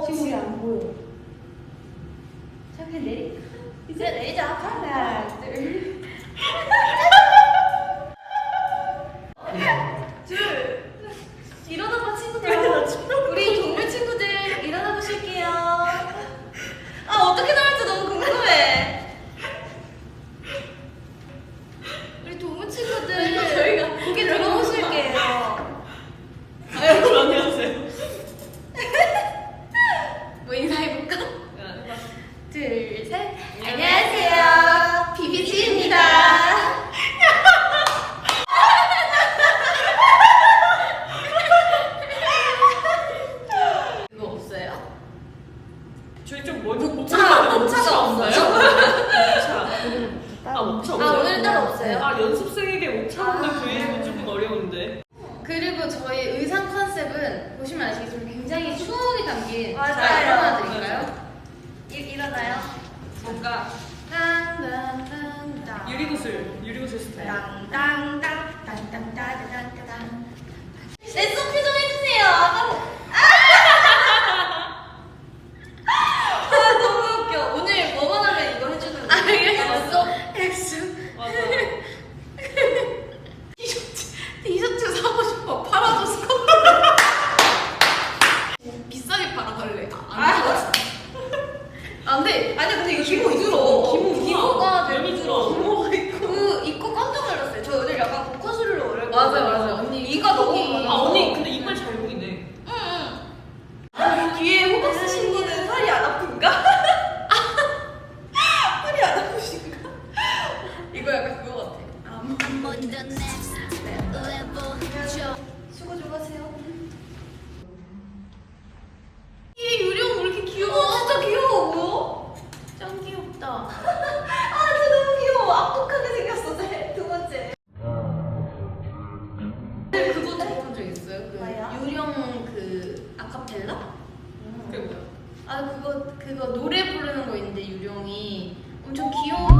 어, 지금 안 보여. 자 그냥 내리. 이제 내리자. 하나, 둘. 둘. 일어나봐 친구들. 우리 동물 친구들 일어나 보실게요. 아 어떻게 나올지 너무 궁금해. 우리 동물 친구들 저희가 고개 들어보실게요. 아, 여러분 안녕하세요. 뭐 인사해볼까? 네, 둘, 셋. 안녕하세요. 비비지입니다. 이거 없어요? 저희 좀 먼저 목차, 목차 목차가 없어요? 목차. 아 목차 아, 없어요? 오늘 따로 없어요? 아 연습생에게 목차 없는 아. 브이앱은 조금 어려운데. 그리고 저희 의상 컨셉은 보시면 아시겠지만 굉장히 추억이 담긴 맞아요. 자, 일어나 드릴까요? 일, 일어나요. 뭔가 땅땅땅땅 유리구슬 유리구슬 스타일. 땅땅땅, 땅땅땅땅땅땅. 랜선 표정 해주세요. 아, 아 너무 웃겨. 오늘 뭐만 하면 이거 해주는 거. 알겠어. 엑스. 맞아. 티셔츠 티셔츠 사고 싶어. 팔아줬어. 비싸게 팔아달래. 아, 안 돼. 아니 근데 이거 기모 있어. 기모 기모가 들어. 되게 들어. 들어. 기모가 있고. 그 입고 깜짝 놀랐어요. 저 오늘 약간 복화술로 오래. 맞아, 맞아. 언니 이가 너무. 아 언니 근데 이빨 잘 보이네. 응. 뒤에 호박 쓰신 분은 팔이 안 아픈가? 팔이 안 아프신가? 이거 약간 그거 같아. I'm 아카펠라? 그게 뭐야? 아 그거 그거 노래 부르는 거 있는데 유령이 엄청 귀여운